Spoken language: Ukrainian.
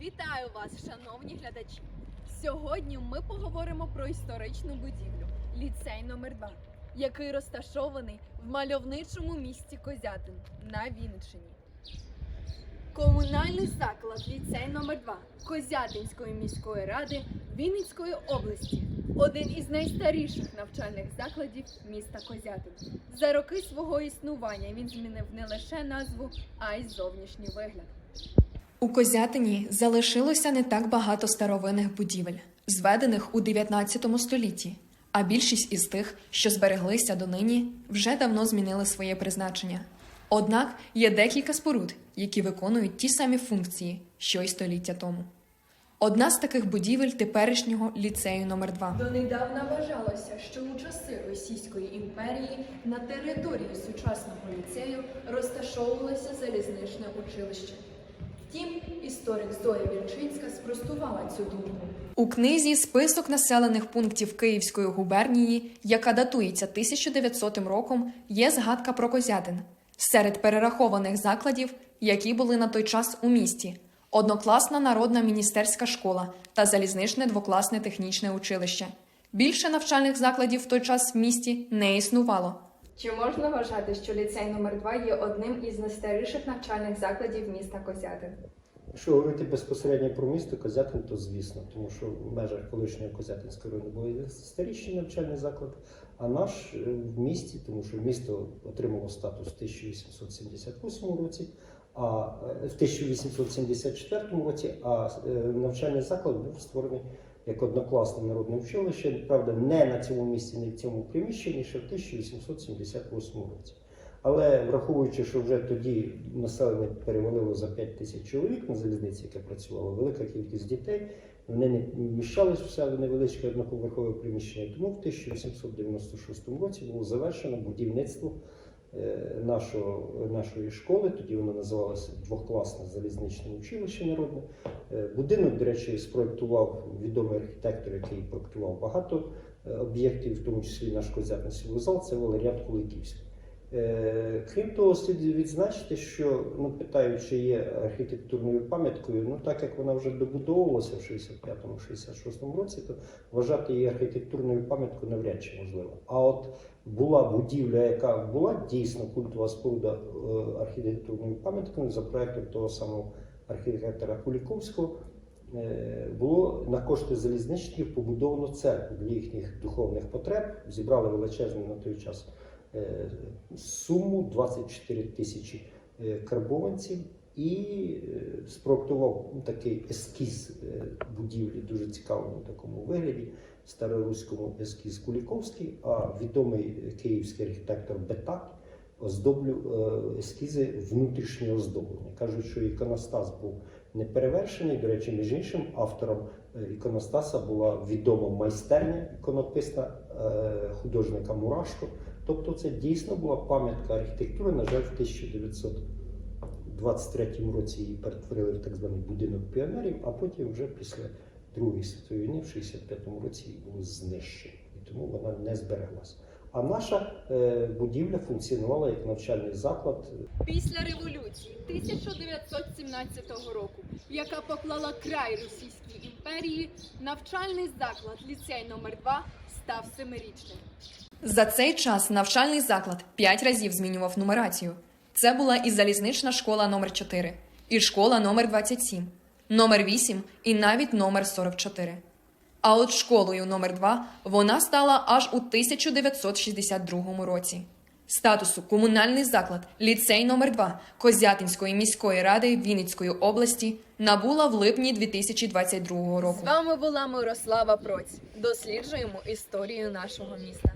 Вітаю вас, шановні глядачі! Сьогодні ми поговоримо про історичну будівлю ліцей номер 2 який розташований в мальовничому місті Козятин на Вінниччині. Комунальний заклад ліцей номер 2 Козятинської міської ради Вінницької області один із найстаріших навчальних закладів міста Козятин. За роки свого існування він змінив не лише назву, а й зовнішній вигляд. У Козятині залишилося не так багато старовинних будівель, зведених у 19 столітті, а більшість із тих, що збереглися донині, вже давно змінили своє призначення. Однак є декілька споруд, які виконують ті самі функції, що й століття тому. Одна з таких будівель теперішнього ліцею номер 2 Донедавна вважалося, що у часи Російської імперії на території сучасного ліцею розташовувалося залізничне училище. Втім, історик Зоя Вірчинська спростувала цю думку. У книзі Список населених пунктів Київської губернії, яка датується 1900 роком, є згадка про Козятин серед перерахованих закладів, які були на той час у місті. Однокласна народна міністерська школа та залізничне двокласне технічне училище. Більше навчальних закладів в той час в місті не існувало. Чи можна вважати, що ліцей номер 2 є одним із найстаріших навчальних закладів міста Козятин? Якщо говорити безпосередньо про місто Козятин, то звісно, тому що в межах колишнього Козятинського району були старіші навчальні заклади, а наш е, в місті, тому що місто отримало статус в 1878 році, а е, в 1874 році, а е, навчальний заклад був створений як однокласне народне училище, правда, не на цьому місці, не в цьому приміщенні, ще в 1878 році. Але враховуючи, що вже тоді населення перевалило за 5 тисяч чоловік на залізниці, яка працювала, велика кількість дітей, вони не вміщались в себе невеличке одноповерхове приміщення. Тому в 1896 році було завершено будівництво нашого, нашої школи. Тоді воно називалося двокласне залізничне училище народне. Е, Будинок, до речі, спроектував відомий архітектор, який проектував багато е, об'єктів, в тому числі наш козятний вокзал, це Валеріан Куликівський. Е, Крім того, слід відзначити, що ну, питають, чи є архітектурною пам'яткою, ну так як вона вже добудовувалася в 65-66 році, то вважати її архітектурною пам'яткою навряд чи можливо. А от була будівля, яка була дійсно культова споруда е, архітектурною пам'яткою за проектом того самого архітектора Куліковського. Е, Було на кошти залізничників побудовано церкву для їхніх духовних потреб. Зібрали величезну на той час суму 24 тисячі е, карбованців і е, спроектував такий ескіз е, будівлі, дуже цікавому такому вигляді, староруському ескіз Куліковський, а відомий київський архітектор Бетак оздоблю е, ескізи внутрішнього оздоблення. Кажуть, що іконостас був не перевершений. До речі, між іншим автором е, іконостаса була відома майстерня іконописна е, художника Мурашко. Тобто це дійсно була пам'ятка архітектури. На жаль, в 1923 році її перетворили в так званий будинок піонерів, а потім вже після Другої світової війни, в 65-му році, її було знищено. І тому вона не збереглася. А наша е, будівля функціонувала як навчальний заклад Після революції 1917 року, яка поклала край Російській імперії, навчальний заклад ліцей номер 2 став семирічним. За цей час навчальний заклад п'ять разів змінював нумерацію. Це була і залізнична школа номер 4 і школа номер 27, номер 8 і навіть номер 44. А от школою номер 2 вона стала аж у 1962 році. Статусу комунальний заклад ліцей номер 2 Козятинської міської ради Вінницької області набула в липні 2022 року. З вами була Мирослава Проць. Досліджуємо історію нашого міста.